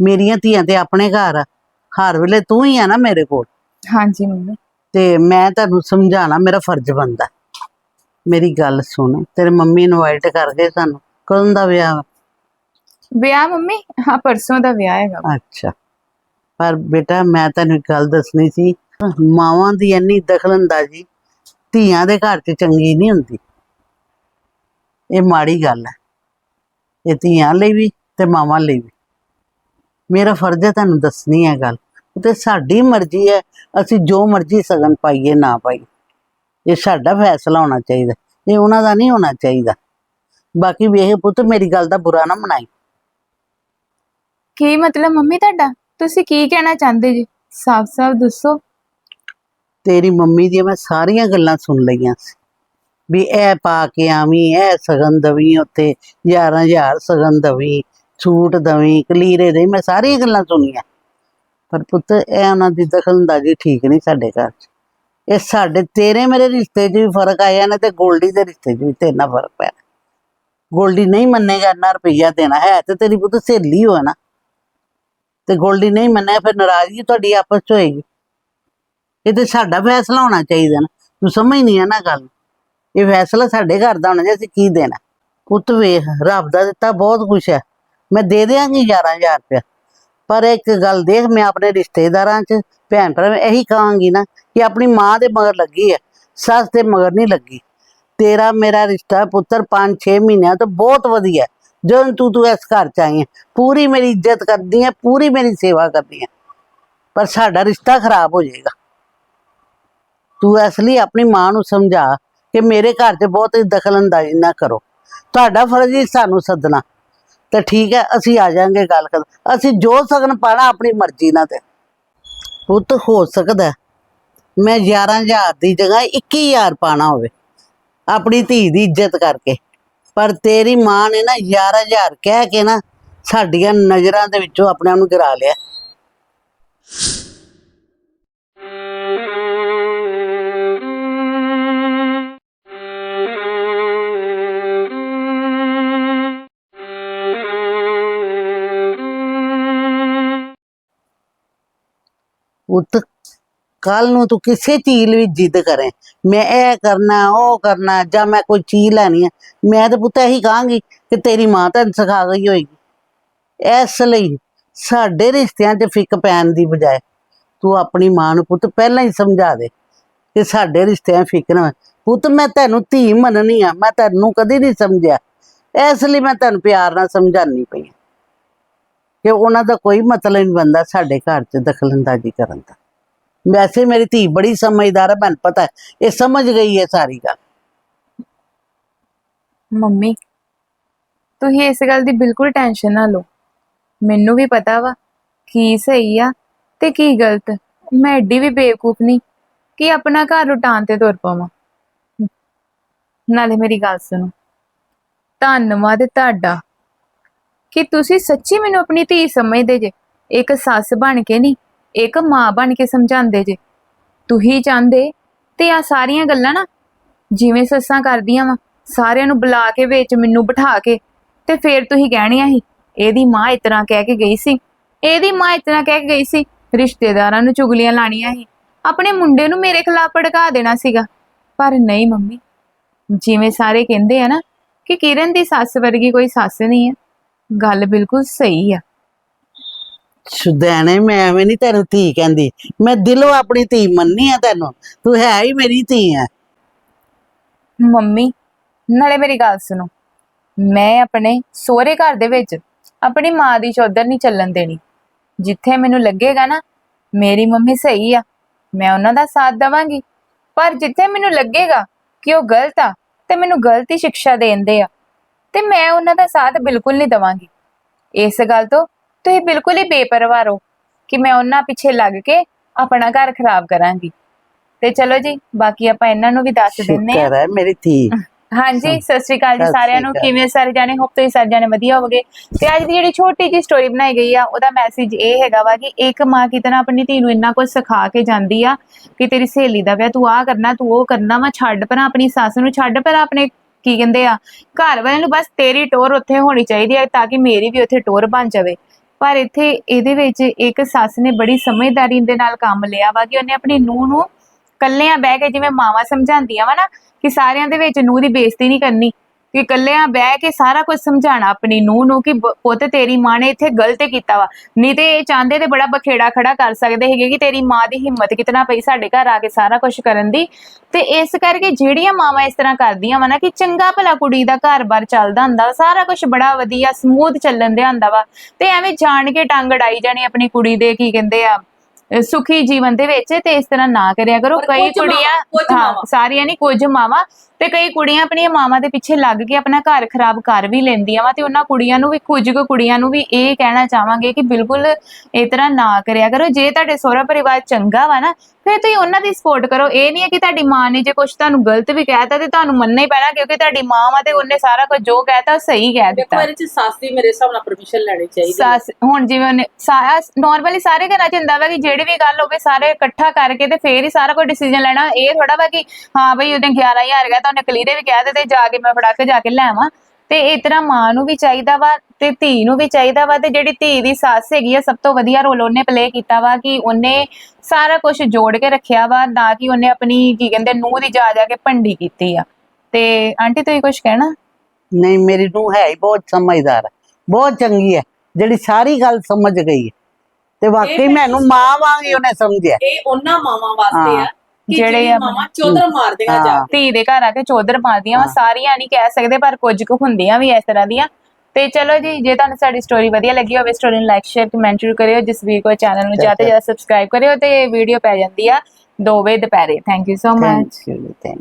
ਮੇਰੀਆਂ ਧੀਆਂ ਤੇ ਆਪਣੇ ਘਰ ਆ ਹਰ ਵੇਲੇ ਤੂੰ ਹੀ ਆ ਨਾ ਮੇਰੇ ਕੋਲ। ਹਾਂਜੀ ਮੰਮੀ। ਤੇ ਮੈਂ ਤੈਨੂੰ ਸਮਝਾਣਾ ਮੇਰਾ ਫਰਜ਼ ਬਣਦਾ। ਮੇਰੀ ਗੱਲ ਸੁਣ ਤੇਰੇ ਮੰਮੀ ਇਨਵਾਈਟ ਕਰ ਗਏ ਸਾਨੂੰ ਕਦੋਂ ਦਾ ਵਿਆਹ ਵਾ? ਵਿਆਹ ਮੰਮੀ ਹਾਂ ਪਰਸੋਂ ਦਾ ਵਿਆਹ ਹੈਗਾ। ਅੱਛਾ। ਪਰ ਬੇਟਾ ਮੈਂ ਤੈਨੂੰ ਇੱਕ ਗੱਲ ਦੱਸਣੀ ਸੀ ਮਾਵਾਂ ਦੀ ਇੰਨੀ ਦਖਲਅੰਦਾਜ਼ੀ ਧੀਆਂ ਦੇ ਘਰ 'ਚ ਚੰਗੀ ਨਹੀਂ ਹੁੰਦੀ। ਇਹ ਮਾੜੀ ਗੱਲ ਹੈ। ਇਹ ਧੀਆਂ ਲਈ ਵੀ ਤੇ ਮਾਵਾਂ ਲਈ ਵੀ। ਮੇਰਾ ਫਰਜ਼ ਹੈ ਤੁਹਾਨੂੰ ਦੱਸਣੀ ਹੈ ਗੱਲ। ਤੇ ਸਾਡੀ ਮਰਜ਼ੀ ਹੈ ਅਸੀਂ ਜੋ ਮਰਜ਼ੀ ਸਗਨ ਪਾਈਏ ਨਾ ਪਾਈਏ। ਇਹ ਸਾਡਾ ਫੈਸਲਾ ਹੋਣਾ ਚਾਹੀਦਾ ਇਹ ਉਹਨਾਂ ਦਾ ਨਹੀਂ ਹੋਣਾ ਚਾਹੀਦਾ। ਬਾਕੀ ਵੇਖ ਪੁੱਤ ਮੇਰੀ ਗੱਲ ਦਾ ਬੁਰਾ ਨਾ ਮਨਾਈ। ਕੀ ਮਤਲਬ ਮੰਮੀ ਤੁਹਾਡਾ? ਤੁਸੀਂ ਕੀ ਕਹਿਣਾ ਚਾਹੁੰਦੇ ਜੀ? ਸਾਫ਼-ਸਾਫ਼ ਦੱਸੋ। ਤੇਰੀ ਮੰਮੀ ਦੀਆਂ ਮੈਂ ਸਾਰੀਆਂ ਗੱਲਾਂ ਸੁਣ ਲਈਆਂ ਸੀ। ਵੀ ਇਹ ਪਾ ਕੇ ਆਵੀਂ ਇਹ ਸਗਨ ਦਵੀਂ ਉੱਥੇ 11000 ਸਗਨ ਦਵੀਂ ਛੂਟ ਦਵੀਂ ਕਲੀਰੇ ਦੇ ਮੈਂ ਸਾਰੀਆਂ ਗੱਲਾਂ ਸੁਣੀਆਂ ਪਰ ਪੁੱਤ, ਇਹ ਉਹਨਾਂ ਦੀ ਦਖਲਅੰਦਾਜ਼ੀ ਠੀਕ ਨਹੀਂ ਸਾਡੇ ਘਰ 'ਚ। ਇਹ ਸਾਡੇ, ਤੇਰੇ ਮੇਰੇ ਰਿਸ਼ਤੇ 'ਚ ਵੀ ਫ਼ਰਕ ਆਇਆ ਨਾ ਤੇ ਗੋਲਡੀ ਦੇ ਰਿਸ਼ਤੇ 'ਚ ਵੀ ਤੇਰੇ ਫ਼ਰਕ ਪਿਆ। ਗੋਲਡੀ ਨਹੀਂ ਮੰਨੇਗਾ ਇੰਨਾ ਰੁਪਈਆ ਦੇਣਾ ਹੈ, ਤੇ ਤੇਰੀ ਪੁੱਤ ਸਹੇਲੀ ਹੋ ਨਾ। ਤੇ ਗੋਲਡੀ ਨਹੀਂ ਮੰਨਿਆ, ਫਿਰ ਨਾਰਾਜ਼ਗੀ ਤੁਹਾਡੀ ਆਪਸ ਚ ਹੋਏਗੀ। ਇਹ ਤੇ ਸਾਡਾ ਫੈਸਲਾ ਹੋਣਾ ਚਾਹੀਦਾ ਨਾ। ਤੂੰ ਸਮਝ ਨਹੀਂ ਆ ਨਾ ਗੱਲ। ਇਹ ਫੈਸਲਾ ਸਾਡੇ ਘਰ ਦਾ ਹੋਣਾ ਜੇ ਅਸੀਂ ਕੀ ਦੇਣਾ। ਪੁੱਤ ਵੇਖ, ਰੱਬ ਦਾ ਦਿੱਤਾ ਬਹੁਤ ਕੁਛ ਹੈ। ਮੈਂ ਦੇ ਦਿਆਂਗੀ 11000 ਰੁਪਇਆ। ਪਰ ਇੱਕ ਗੱਲ ਦੇਖ, ਮੈਂ ਆਪਣੇ ਰਿਸ਼ਤੇਦਾਰਾਂ 'ਚ, ਭੈਣ ਭਰਾ ਇਹੀ ਕਹਾਂਗੀ ਨਾ ਕਿ ਆਪਣੀ ਮਾਂ ਦੇ ਮਗਰ ਲੱਗੀ ਹੈ ਸੱਸ ਦੇ ਮਗਰ ਨਹੀਂ ਲੱਗੀ। ਤੇਰਾ ਮੇਰਾ ਰਿਸ਼ਤਾ ਪੁੱਤਰ 5-6 ਮਹੀਨਿਆਂ ਤੋਂ ਬਹੁਤ ਵਧੀਆ ਜਦੋਂ ਤੂੰ ਤੂੰ ਇਸ ਘਰ ਚ ਆਈ ਹੈ ਪੂਰੀ ਮੇਰੀ ਇੱਜ਼ਤ ਕਰਦੀ ਹੈ ਪੂਰੀ ਮੇਰੀ ਸੇਵਾ ਕਰਦੀ ਹੈ ਪਰ ਸਾਡਾ ਰਿਸ਼ਤਾ ਖਰਾਬ ਹੋ ਜਾਏਗਾ। ਤੂੰ ਇਸ ਲਈ ਆਪਣੀ ਮਾਂ ਨੂੰ ਸਮਝਾ ਕਿ ਮੇਰੇ ਘਰ 'ਚ ਬਹੁਤ ਦਖਲ ਅੰਦਾਜ਼ੀ ਨਾ ਕਰੋ। ਤੁਹਾਡਾ ਫਰਜ਼ ਹੀ ਸਾਨੂੰ ਸੱਦਣਾ ਤੇ ਠੀਕ ਹੈ, ਅਸੀਂ ਆ ਜਾਾਂਗੇ ਗੱਲ ਕਰ ਅਸੀਂ ਜੋ ਸਗਨ ਪਾਣਾ, ਆਪਣੀ ਮਰਜ਼ੀ ਨਾਲ ਤੇ। ਪੁੱਤ, ਹੋ ਸਕਦਾ ਹੈ। ਮੈਂ 11000 ਦੀ ਜਗ੍ਹਾ 21000 ਪਾਣਾ ਹੋਵੇ, ਆਪਣੀ ਧੀ ਦੀ ਇੱਜ਼ਤ ਕਰਕੇ। ਪਰ ਤੇਰੀ ਮਾਂ ਨੇ ਨਾ 11000 ਕਹਿ ਕੇ ਨਾ ਸਾਡੀਆਂ ਨਜ਼ਰਾਂ ਦੇ ਵਿੱਚੋਂ ਆਪਣੇ ਆਪ ਨੂੰ ਗਿਰਾ ਲਿਆ। ਪੁੱਤ ਕੱਲ ਨੂੰ ਤੂੰ ਕਿਸੇ ਚੀਜ਼ ਵਿੱਚ ਜਿੱਦ ਕਰੇ। ਮੈਂ ਇਹ ਕਰਨਾ, ਉਹ ਕਰਨਾ, ਜਾਂ ਮੈਂ ਕੋਈ ਚੀਜ਼ ਲੈਣੀ ਹੈ ਮੈਂ ਤਾਂ ਪੁੱਤ ਇਹੀ ਕਹਾਂਗੀ ਕਿ ਤੇਰੀ ਮਾਂ ਤਾਂ ਸਿਖਾ ਗਈ ਹੋਏਗੀ। ਇਸ ਲਈ ਸਾਡੇ ਰਿਸ਼ਤਿਆਂ 'ਚ ਫਿੱਕ ਪੈਣ ਦੀ ਬਜਾਏ ਤੂੰ ਆਪਣੀ ਮਾਂ ਨੂੰ ਪੁੱਤ ਪਹਿਲਾਂ ਹੀ ਸਮਝਾ ਦੇ ਕਿ ਸਾਡੇ ਰਿਸ਼ਤਿਆਂ 'ਚ ਫਿੱਕ ਨਾ ਹੋਏ। ਪੁੱਤ, ਮੈਂ ਤੈਨੂੰ ਧੀ ਮੰਨਣੀ ਆ, ਮੈਂ ਤੈਨੂੰ ਕਦੇ ਨਹੀਂ ਸਮਝਿਆ। ਇਸ ਲਈ ਮੈਂ ਤੈਨੂੰ ਪਿਆਰ ਨਾਲ ਸਮਝਾਉਣੀ ਪਈ ਹਾਂ ਕਿ ਉਹਨਾਂ ਦਾ ਕੋਈ ਮਤਲਬ ਨਹੀਂ ਬੰਦਾ ਸਾਡੇ ਘਰ 'ਚ ਦਖਲਅੰਦਾਜ਼ੀ ਕਰਨ ਦਾ। ਵੈਸੇ ਮੇਰੀ ਧੀ ਬੜੀ ਸਮਝਦਾਰ ਹੈ ਮੈਨੂੰ ਪਤਾ ਹੈ, ਇਹ ਸਮਝ ਗਈ ਹੈ ਸਾਰੀ ਗੱਲ। ਮੰਮੀ, ਤੁਸੀਂ ਇਸ ਗੱਲ ਦੀ ਬਿਲਕੁਲ ਟੈਨਸ਼ਨ ਨਾ ਲਓ। ਮੈਨੂੰ ਵੀ ਪਤਾ ਵਾ ਕੀ ਸਹੀ ਆ ਤੇ ਕੀ ਗਲਤ। ਮੈਂ ਐਡੀ ਵੀ ਬੇਵਕੂਫ ਨਹੀਂ ਕਿ ਆਪਣਾ ਘਰ ਲੁਟਾਉਣ ਤੇ ਤੁਰ ਪਾਵਾਂ। ਨਾਲੇ ਮੇਰੀ ਗੱਲ ਸੁਣੋ, ਧੰਨਵਾਦ ਤੁਹਾਡਾ। ਕਿ ਤੁਸੀਂ ਸੱਚੀ ਮੈਨੂੰ ਆਪਣੀ ਧੀ ਸਮਝਦੇ ਜੇ? ਇੱਕ ਸੱਸ ਬਣ ਕੇ ਨਹੀਂ, ਇੱਕ ਮਾਂ ਬਣ ਕੇ ਸਮਝਾਉਂਦੇ ਜੇ। ਤੁਸੀਂ ਚਾਹੁੰਦੇ ਤੇ ਆ ਸਾਰੀਆਂ ਗੱਲਾਂ ਨਾ ਜਿਵੇਂ ਸੱਸਾਂ ਕਰਦੀਆਂ ਵਾ, ਸਾਰਿਆਂ ਨੂੰ ਬੁਲਾ ਕੇ ਵਿੱਚ ਮੈਨੂੰ ਬਿਠਾ ਕੇ ਤੇ ਫੇਰ ਤੁਸੀਂ ਕਹਿਣੀਆਂ ਸੀ, ਇਹਦੀ ਮਾਂ ਇਤਨਾ ਕਹਿ ਕੇ ਗਈ ਸੀ, ਇਹਦੀ ਮਾਂ ਇਤਨਾ ਕਹਿ ਕੇ ਗਈ ਸੀ, ਰਿਸ਼ਤੇਦਾਰਾਂ ਨੂੰ ਚੁਗਲੀਆਂ ਲਾਣੀਆਂ ਸੀ, ਆਪਣੇ ਮੁੰਡੇ ਨੂੰ ਮੇਰੇ ਖਿਲਾਫ ਭੜਕਾ ਦੇਣਾ ਸੀਗਾ। ਪਰ ਨਹੀਂ ਮੰਮੀ, ਜਿਵੇਂ ਸਾਰੇ ਕਹਿੰਦੇ ਆ ਨਾ ਕਿ ਕਿਰਨ ਦੀ ਸੱਸ ਵਰਗੀ ਕੋਈ ਸੱਸ ਨਹੀਂ ਹੈ ਗੱਲ ਬਿਲਕੁਲ ਸਹੀ ਆ। ਸੁਦੈਣੇ ਮੈਂ ਐਵੇਂ ਨਹੀਂ ਤੈਨੂੰ ਧੀ ਕਹਿੰਦੀ। ਮੈਂ ਦਿਲੋਂ ਆਪਣੀ ਧੀ ਮੰਨੀ ਆ ਤੈਨੂੰ। ਤੂੰ ਹੈ ਹੀ ਮੇਰੀ ਧੀ ਹੈ ਮੰਮੀ ਨਾਲੇ ਮੇਰੀ ਗੱਲ ਸੁਣੋ। ਮੈਂ ਆਪਣੇ ਸਹੁਰੇ ਘਰ ਦੇ ਵਿੱਚ ਆਪਣੀ ਮਾਂ ਦੀ ਚੌਧਰ ਨਹੀਂ ਚੱਲਣ ਦੇਣੀ। ਜਿੱਥੇ ਮੈਨੂੰ ਲੱਗੇਗਾ ਨਾ ਮੇਰੀ ਮੰਮੀ ਸਹੀ ਆ। ਮੈਂ ਉਹਨਾਂ ਦਾ ਸਾਥ ਦੇਵਾਂਗੀ। ਪਰ ਜਿੱਥੇ ਮੈਨੂੰ ਲੱਗੇਗਾ ਕਿ ਉਹ ਗਲਤ ਆ ਤੇ ਮੈਨੂੰ ਗਲਤ ਸਿੱਖਿਆ ਦੇਂਦੇ ਆ। ਤੇ ਮੈਂ ਉਹਨਾਂ ਦਾ ਸਾਥ ਬਿਲਕੁਲ ਨਹੀਂ ਦੇਵਾਂਗੀ। ਇਸ ਗੱਲ ਤੋਂ ਤੁਸੀਂ ਬਿਲਕੁਲ ਹੀ ਬੇਪਰਵਾਹ ਰਹੋ ਕਿ ਮੈਂ ਉਹਨਾਂ ਪਿੱਛੇ ਲੱਗ ਕੇ ਆਪਣਾ ਘਰ ਖਰਾਬ ਕਰਾਂਗੀ। ਤੇ ਚਲੋ ਜੀ ਬਾਕੀ ਆਪਾਂ ਇਹਨਾਂ ਨੂੰ ਵੀ ਦੱਸ ਦਿੰਨੇ ਆ ਹੈ ਮੇਰੀ ਧੀ। ਹਾਂਜੀ ਸਤਿ ਸ਼੍ਰੀ ਅਕਾਲ ਜੀ ਸਾਰਿਆਂ ਸ਼੍ਰੀ ਨੂੰ। ਕਿਵੇਂ ਸਾਰੇ ਜਾਣੇ? ਹੋਪ ਤੁਸੀਂ ਸਾਰੇ ਜਾਣੇ ਵਧੀਆ ਹੋਵੋਗੇ। ਤੇ ਅੱਜ ਦੀ ਜਿਹੜੀ ਛੋਟੀ ਜੀ ਸਟੋਰੀ ਬਣਾਈ ਗਈ ਆ ਉਹਦਾ ਮੈਸੇਜ ਇਹ ਹੈਗਾ ਵਾ ਕਿ ਇੱਕ ਮਾਂ ਕਿਤਨਾ ਆਪਣੀ ਧੀ ਨੂੰ ਇੰਨਾ ਕੁਝ ਸਿਖਾ ਕੇ ਜਾਂਦੀ ਆ ਕਿ ਤੇਰੀ ਸਹੇਲੀ ਦਾ ਵਿਆਹ ਤੂੰ ਆਹ ਕਰਨਾ ਤੂੰ ਉਹ ਕਰਨਾ ਵਾ ਛੱਡ ਪਰ ਆਪਣੀ ਸੱਸ ਨੂੰ ਛੱਡ ਪਰ ਆਪਣੇ ਕੀ ਕਹਿੰਦੇ ਆ? ਘਰ ਵਾਲਿਆਂ ਨੂੰ ਬਸ ਤੇਰੀ ਟੋਰ ਉੱਥੇ ਹੋਣੀ ਚਾਹੀਦੀ ਹੈ ਤਾਂ ਕਿ ਮੇਰੀ ਵੀ ਉੱਥੇ ਟੋਰ ਬਣ ਜਾਵੇ। ਪਰ ਇੱਥੇ ਇਹਦੇ ਵਿੱਚ ਇੱਕ ਸੱਸ ਨੇ ਬੜੀ ਸਮਝਦਾਰੀ ਦੇ ਨਾਲ ਕੰਮ ਲਿਆ ਵਾ ਕਿ ਉਹਨੇ ਆਪਣੀ ਨੂੰਹ ਨੂੰ ਕੱਲਿਆਂ ਬਹਿ ਕੇ ਜਿਵੇਂ ਮਾਵਾਂ ਸਮਝਾਉਂਦੀਆਂ ਵਾ ਨਾ, ਕਿ ਸਾਰਿਆਂ ਦੇ ਵਿੱਚ ਨੂੰਹ ਦੀ ਬੇਇੱਜ਼ਤੀ ਨਹੀਂ ਕਰਨੀ। ਕਿ ਕੱਲਿਆਂ ਬਹਿ ਕੇ ਸਾਰਾ ਕੁਝ ਸਮਝਾਣਾ ਆਪਣੀ ਨੂੰਹ ਨੂੰ ਕਿ ਪੁੱਤ ਤੇਰੀ ਮਾਂ ਨੇ ਇੱਥੇ ਗਲਤ ਕੀਤਾ ਵਾ। ਨਹੀਂ ਤੇ ਇਹ ਚਾਹੁੰਦੇ ਤੇ ਬੜਾ ਬਖੇੜਾ ਖੜਾ ਕਰ ਸਕਦੇ ਹੈਗੇ ਕਿ ਤੇਰੀ ਮਾਂ ਦੀ ਹਿੰਮਤ ਕਿਤਨਾ ਪਈ ਸਾਡੇ ਘਰ ਆ ਕੇ ਸਾਰਾ ਕੁਝ ਕਰਨ ਦੀ। ਤੇ ਇਸ ਕਰਕੇ ਜਿਹੜੀਆਂ ਮਾਵਾਂ ਇਸ ਤਰ੍ਹਾਂ ਕਰਦੀਆਂ ਵਾ ਨਾ ਕਿ ਚੰਗਾ ਭਲਾ ਕੁੜੀ ਦਾ ਘਰ-ਬਾਰ ਚੱਲਦਾ ਹੁੰਦਾ ਸਾਰਾ ਕੁਝ ਬੜਾ ਵਧੀਆ ਸਮੂਥ ਚੱਲਣ ਦਿਆ ਹੁੰਦਾ ਵਾ। ਤੇ ਐਵੇਂ ਜਾਣ ਕੇ ਟੰਗ ਅੜਾਈ ਜਾਣੀ ਆਪਣੀ ਕੁੜੀ ਦੇ ਕੀ ਕਹਿੰਦੇ ਆ ਸੁਖੀ ਜੀਵਨ ਦੇ ਵਿੱਚ ਤੇ ਇਸ ਤਰ੍ਹਾਂ ਨਾ ਕਰਿਆ ਕਰੋ। ਕਈ ਕੁੜੀਆਂ। ਸਾਰੀਆਂ ਨਹੀਂ ਕੁਝ ਮਾਵਾਂ ਤੇ ਕਈ ਕੁੜੀਆਂ ਆਪਣੀਆਂ ਮਾਵਾਂ ਦੇ ਪਿੱਛੇ ਲੱਗ ਕੇ ਆਪਣਾ ਘਰ ਖਰਾਬ ਕਰ ਵੀ ਲੈਂਦੀਆਂ ਵਾ ਤੇ ਉਹਨਾਂ ਕੁੜੀਆਂ ਨੂੰ ਵੀ ਕੁਝ ਕੁ ਕੁੜੀਆਂ ਨੂੰ ਵੀ ਇਹ ਕਹਿਣਾ ਚਾਹਾਂਗੇ ਕਿ ਬਿਲਕੁਲ ਇਸ ਤਰ੍ਹਾਂ ਨਾ ਕਰਿਆ ਕਰੋ। ਜੇ ਤੁਹਾਡੇ ਸਹੁਰਾ ਪਰਿਵਾਰ ਚੰਗਾ ਵਾ ਨਾ ਫਿਰ ਤੁਸੀਂ ਉਹਨਾਂ ਦੀ ਸਪੋਰਟ ਕਰੋ। ਇਹ ਨਹੀਂ ਹੈ ਕਿ ਤੁਹਾਡੀ ਮਾਂ ਨੇ ਜੇ ਕੁਝ ਤੁਹਾਨੂੰ ਗਲਤ ਵੀ ਕਹਿਤਾ ਤੇ ਤੁਹਾਨੂੰ ਮੰਨਣਾ ਹੀ ਪੈਣਾ ਕਿਉਂਕਿ ਤੁਹਾਡੀ ਮਾਂ ਵਾ ਤੇ ਉਹਨੇ ਸਾਰਾ ਕੁਝ ਜੋ ਕਹਿਤਾ ਉਹ ਸਹੀ ਕਹਿ ਦੇਖੋ ਦਿੱਤਾ। ਇਹਦੇ ਚ ਸੱਸ ਦੀ ਮੇਰੇ ਹਿਸਾਬ ਨਾਲ ਪਰਮਿਸ਼ਨ ਲੈਣੀ ਚਾਹੀਦੀ। ਸੱਸ ਹੁਣ ਜਿਵੇਂ ਉਹਨੇ ਨਾਰਮਲੀ ਸਾਰੇ ਘਰਾਂ 'ਚ ਹੁੰਦਾ ਵਾ ਕਿ ਜਿਹੜੀ ਵੀ ਗੱਲ ਹੋਵੇ ਸਾਰੇ ਇਕੱਠਾ ਕਰਕੇ ਤੇ ਫੇਰ ਹੀ ਸਾਰਾ ਕੋਈ ਡਿਸੀਜਨ ਲੈਣਾ। ਇਹ ਥੋੜਾ ਵਾ ਕਿ ਹਾਂ ਬਈ ਉਹਨੇ 11000 ਗਿਆ ਤਾਂ ਉਹਨੇ ਕਲੀਰੇ ਵੀ ਕਹਿ ਦਿੱਤੇ ਜਾ ਕੇ ਮੈਂ ਫੜਾ ਕੇ ਜਾ ਕੇ ਲੈ ਆਵਾਂ ਤੇ ਇਸ ਤਰ੍ਹਾਂ ਮਾਂ ਨੂੰ ਵੀ ਚਾਹੀਦਾ ਵਾ ਤੇ ਧੀ ਨੂੰ ਵੀ ਚਾਹੀਦਾ ਵਾ ਤੇ ਜਿਹੜੀ ਧੀ ਦੀ ਸੱਸ ਹੈਗੀ ਆ ਸਭ ਤੋਂ ਵਧੀਆ ਰੋਲ ਉਹਨੇ ਪਲੇ ਕੀਤਾ ਵਾ ਕਿ ਉਹਨੇ ਸਾਰਾ ਕੁਝ ਜੋੜ ਕੇ ਰੱਖਿਆ ਵਾ ਨਾ ਕਿ ਉਹਨੇ ਆਪਣੀ ਕੀ ਕਹਿੰਦੇ ਨੂੰਹ ਦੀ ਜਾ ਜਾ ਕੇ ਭੰਡੀ ਕੀਤੀ ਆ। ਤੇ ਆਂਟੀ ਤੁਸੀਂ ਕੁਝ ਕਹਿਣਾ? ਨਹੀਂ ਮੇਰੀ ਨੂੰ ਹੈ ਹੀ ਬਹੁਤ ਸਮਝਦਾਰ ਹੈ ਬਹੁਤ ਚੰਗੀ ਹੈ ਜਿਹੜੀ ਸਾਰੀ ਗੱਲ ਸਮਝ ਗਈ ਹੈ ਤੇ ਵਾਕਈ ਮੈਨੂੰ ਮਾਂ ਵਾਂਗ ਹੀ ਉਹਨੇ ਸਮਝਿਆ। ਇਹ ਉਹਨਾਂ ਮਾਵਾਂ ਵਾਸਤੇ। ਆ ਜਿਹੜੇ ਆ- ਮਾਵਾਂ ਚੌਧਰ ਮਾਰਦੀਆਂ ਜਾ ਹਾਂ। ਧੀ ਦੇ ਘਰ ਆ ਕੇ ਚੌਧਰ ਪਾਉਂਦੀਆਂ ਵਾ। ਸਾਰੀਆਂ ਨਹੀਂ ਕਹਿ ਸਕਦੇ ਪਰ ਕੁਝ ਕੁ ਹੁੰਦੀਆਂ ਵੀ ਇਸ ਤਰ੍ਹਾਂ ਦੀਆਂ। ਤੇ ਚਲੋ ਜੀ ਜੇ ਤੁਹਾਨੂੰ ਸਾਡੀ ਸਟੋਰੀ ਵਧੀਆ ਲੱਗੀ ਹੋਵੇ ਸਟੋਰੀ ਨੂੰ ਲਾਈਕ ਸ਼ੇਅਰ ਕਮੈਂਟ ਜ਼ਰੂਰ ਕਰਿਓ। ਜਿਸ ਵੀ ਕੋ ਚੈਨਲ ਨੂੰ ਜ਼ਿਆਦਾ ਤੋਂ ਜ਼ਿਆਦਾ ਸਬਸਕ੍ਰਾਈਬ ਕਰਿਓ ਤੇ ਵੀਡੀਓ ਪੈ ਜਾਂਦੀ ਆ 2 ਵਜੇ ਦੁਪਹਿਰੇ। Thank you so much thank you thank